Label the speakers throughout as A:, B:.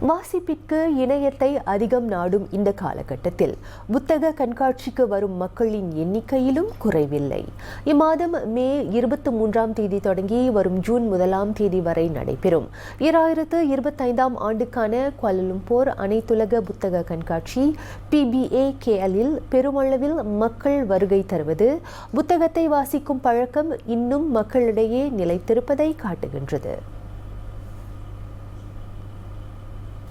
A: வாசிப்பிற்கு இணையத்தை அதிகம் நாடும் இந்த காலகட்டத்தில் புத்தக கண்காட்சிக்கு வரும் மக்களின் எண்ணிக்கையிலும் குறைவில்லை. இம்மாதம் மே இருபத்தி மூன்றாம் தேதி தொடங்கி வரும் ஜூன் முதலாம் தேதி வரை நடைபெறும். இராயிரத்து இருபத்தைந்தாம் ஆண்டுக்கான குவாலலும்போர் அனைத்துலக புத்தக கண்காட்சி பிபிஏ கேஎலில் பெருமளவில் மக்கள் வருகை தருவது புத்தகத்தை வாசிக்கும் பழக்கம் இன்னும் மக்களிடையே நிலைத்திருப்பதை காட்டுகின்றது.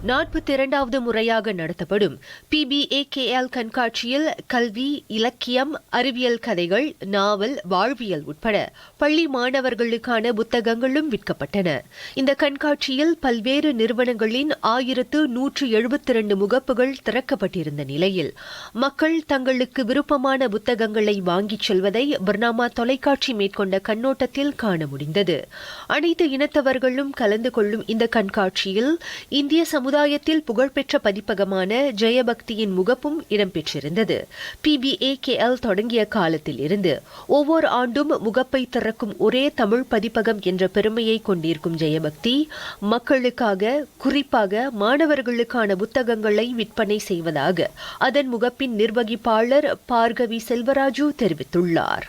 A: நாற்பத்தி இரண்டாவது முறையாக நடத்தப்படும் பிபிஏகேஎல் கண்காட்சியில் கல்வி இலக்கியம் அறிவியல் கதைகள் நாவல் வாழ்வியல் உட்பட பள்ளி மாணவர்களுக்கான புத்தகங்களும் விற்கப்பட்டன. இந்த கண்காட்சியில் பல்வேறு நிறுவனங்களின் ஆயிரத்து நூற்று எழுபத்தி இரண்டு முகப்புகள் திறக்கப்பட்டிருந்த நிலையில் மக்கள் தங்களுக்கு விருப்பமான புத்தகங்களை வாங்கிச் செல்வதை பர்னாமா தொலைக்காட்சி மேற்கொண்ட கண்ணோட்டத்தில் காண முடிந்தது. அனைத்து இனத்தவர்களும் கலந்து கொள்ளும் இந்த கண்காட்சியில் இந்திய சமுதாய சமுதாயத்தில் புகழ்பெற்ற பதிப்பகமான ஜெயபக்தியின் முகப்பும் இடம்பெற்றிருந்தது. பிபிஏகேஎல் தொடங்கிய காலத்தில் இருந்து ஒவ்வொரு ஆண்டும் முகப்பை திறக்கும் ஒரே தமிழ் பதிப்பகம் என்ற பெருமையை கொண்டிருக்கும் ஜெயபக்தி மக்களுக்காக குறிப்பாக மாணவர்களுக்கான புத்தகங்களை விற்பனை செய்வதாக அதன் முகப்பின் நிர்வகிப்பாளர் பார்கவி செல்வராஜு தெரிவித்துள்ளார்.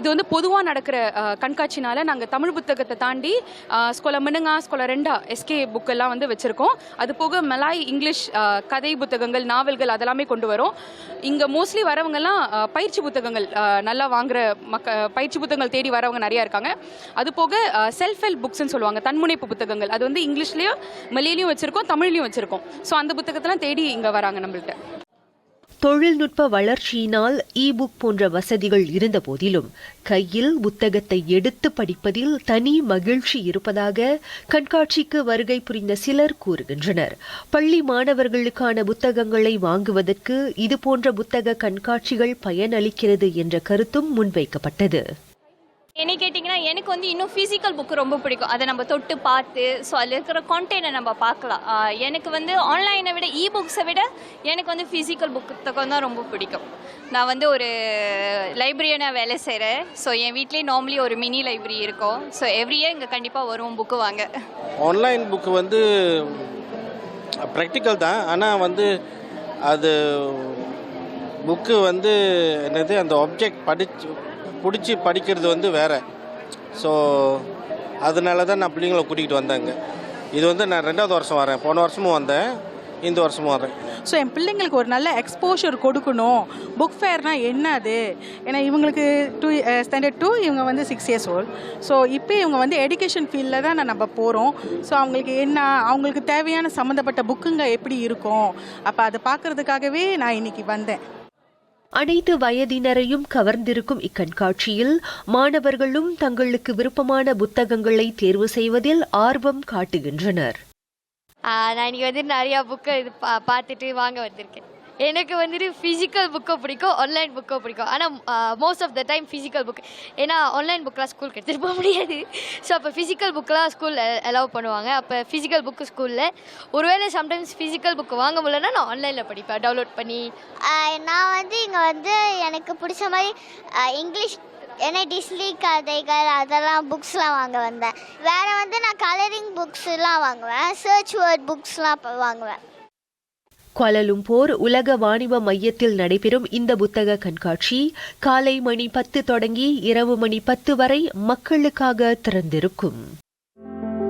B: இது வந்து பொதுவாக நடக்கிற கண்காட்சினால் கண்காட்சினால நாங்கள் தமிழ் புத்தகத்தை தாண்டி ஸ்கொல மினுங்கா ஸ்கொல ரெண்டா எஸ்கே புக்கெல்லாம் வந்து வச்சுருக்கோம். அது போக மலாய் இங்கிலீஷ் கதை புத்தகங்கள் நாவல்கள் அதெல்லாமே கொண்டு வரோம். இங்கே மோஸ்ட்லி வரவங்கெல்லாம் பயிற்சி புத்தகங்கள் நல்லா வாங்குற மக்க பயிற்சி புத்தகங்கள் தேடி வரவங்க நிறையா இருக்காங்க. அது போக செல்ஃப் ஹெல்ப் புக்ஸ்னு சொல்லுவாங்க தன்முனைப்பு புத்தகங்கள். அது வந்து இங்கிலீஷ்லேயும் மலையிலையும் வச்சுருக்கோம் தமிழ்லையும் வச்சுருக்கோம். ஸோ அந்த புத்தகத்தெல்லாம் தேடி இங்கே வராங்க நம்மள்கிட்ட
A: தொழில்நுட்ப வளர்ச்சியினால் இ புக் போன்ற வசதிகள் இருந்த போதிலும் கையில் புத்தகத்தை எடுத்து படிப்பதில் தனி மகிழ்ச்சி இருப்பதாக கண்காட்சிக்கு வருகை புரிந்த சிலர் கூறுகின்றனர். பள்ளி மாணவர்களுக்கான புத்தகங்களை வாங்குவதற்கு இதுபோன்ற புத்தக கண்காட்சிகள் பயனளிக்கிறது என்ற கருத்தும் முன்வைக்கப்பட்டது.
C: என்னை கேட்டிங்கன்னா எனக்கு வந்து இன்னும் ஃபிசிக்கல் புக்கு ரொம்ப பிடிக்கும். அதை நம்ம தொட்டு பார்த்து ஸோ அதில் இருக்கிற கான்டென்ட்டை நம்ம பார்க்கலாம். எனக்கு வந்து ஆன்லைனை விட இ புக்ஸை விட எனக்கு வந்து ஃபிசிக்கல் புத்தகம் தான் ரொம்ப பிடிக்கும். நான் வந்து ஒரு லைப்ரரியனாக வேலை செய்கிறேன் ஸோ என் வீட்லேயே நார்மலி ஒரு மினி லைப்ரரி இருக்கும். ஸோ எவ்ரி இயர் இங்கே கண்டிப்பாக வரும் புக்கு வாங்க.
D: ஆன்லைன் புக்கு வந்து ப்ராக்டிக்கல் தான். ஆனால் வந்து அது புக்கு வந்து என்னது அந்த ஆப்ஜெக்ட் படிச்சு பிடிச்சி படிக்கிறது வந்து வேறு. ஸோ அதனால தான் நான் பிள்ளைங்களை கூட்டிகிட்டு வந்தேங்க. இது வந்து நான் ரெண்டாவது வருஷம் வரேன். போன வருஷமும் வந்தேன். இந்த வருஷமும் வரேன்.
E: ஸோ என் பிள்ளைங்களுக்கு ஒரு நல்ல எக்ஸ்போஷர் கொடுக்கணும். புக் ஃபேர்னால் என்ன அது? ஏன்னா இவங்களுக்கு டூ ஸ்டாண்டர்ட் டூ இவங்க வந்து சிக்ஸ் இயர்ஸ் ஓல்ட் ஸோ இப்போ இவங்க வந்து எடுகேஷன் ஃபீல்டில் தான் நான் நம்ம போகிறோம் ஸோ அவங்களுக்கு என்ன அவங்களுக்கு தேவையான சம்மந்தப்பட்ட புக்குங்க எப்படி இருக்கும்? அப்போ அதை பார்க்குறதுக்காகவே நான் இன்னைக்கு வந்தேன்.
A: அனைத்து வயதினரையும் கவர்ந்திருக்கும் இக்கண்காட்சியில் மாணவர்களும் தங்களுக்கு விருப்பமான புத்தகங்களை தேர்வு செய்வதில் ஆர்வம் காட்டுகின்றனர்.
F: நான் இன்னைக்கு வந்து நிறையா புக்கை இது பா பார்த்துட்டு வாங்க வந்திருக்கேன். எனக்கு வந்துட்டு ஃபிசிக்கல் புக்கை பிடிக்கும் ஆன்லைன் புக்கை பிடிக்கும். ஆனால் most of the time physical book ஏன்னா ஆன்லைன் புக்கெலாம் ஸ்கூலுக்கு எடுத்துகிட்டு போக முடியாது. ஸோ அப்போ ஃபிசிக்கல் புக்கெலாம் ஸ்கூலில் அலோவ் பண்ணுவாங்க. அப்போ ஃபிசிக்கல் புக்கு ஸ்கூலில் ஒருவேளை சம்டைம்ஸ் ஃபிசிக்கல் புக்கு வாங்க முடியலன்னா நான் ஆன்லைனில் படிப்பேன் டவுன்லோட் பண்ணி.
G: நான் வந்து இங்கே வந்து எனக்கு பிடிச்ச மாதிரி இங்கிலீஷ் ஏன்னா டிஸ்லி கதைகள் அதெல்லாம் புக்ஸ்லாம் வாங்க வந்தேன். வேறு வந்து நான் கலரிங் புக்ஸ்லாம் வாங்குவேன் சர்ச் வேர்ட் புக்ஸ்லாம் வாங்குவேன்.
A: குவாலலும்போர் உலக வாணிப மையத்தில் நடைபெறும் இந்த புத்தக கண்காட்சி காலை மணி பத்து தொடங்கி இரவு மணி பத்து வரை மக்களுக்காக திறந்திருக்கும்.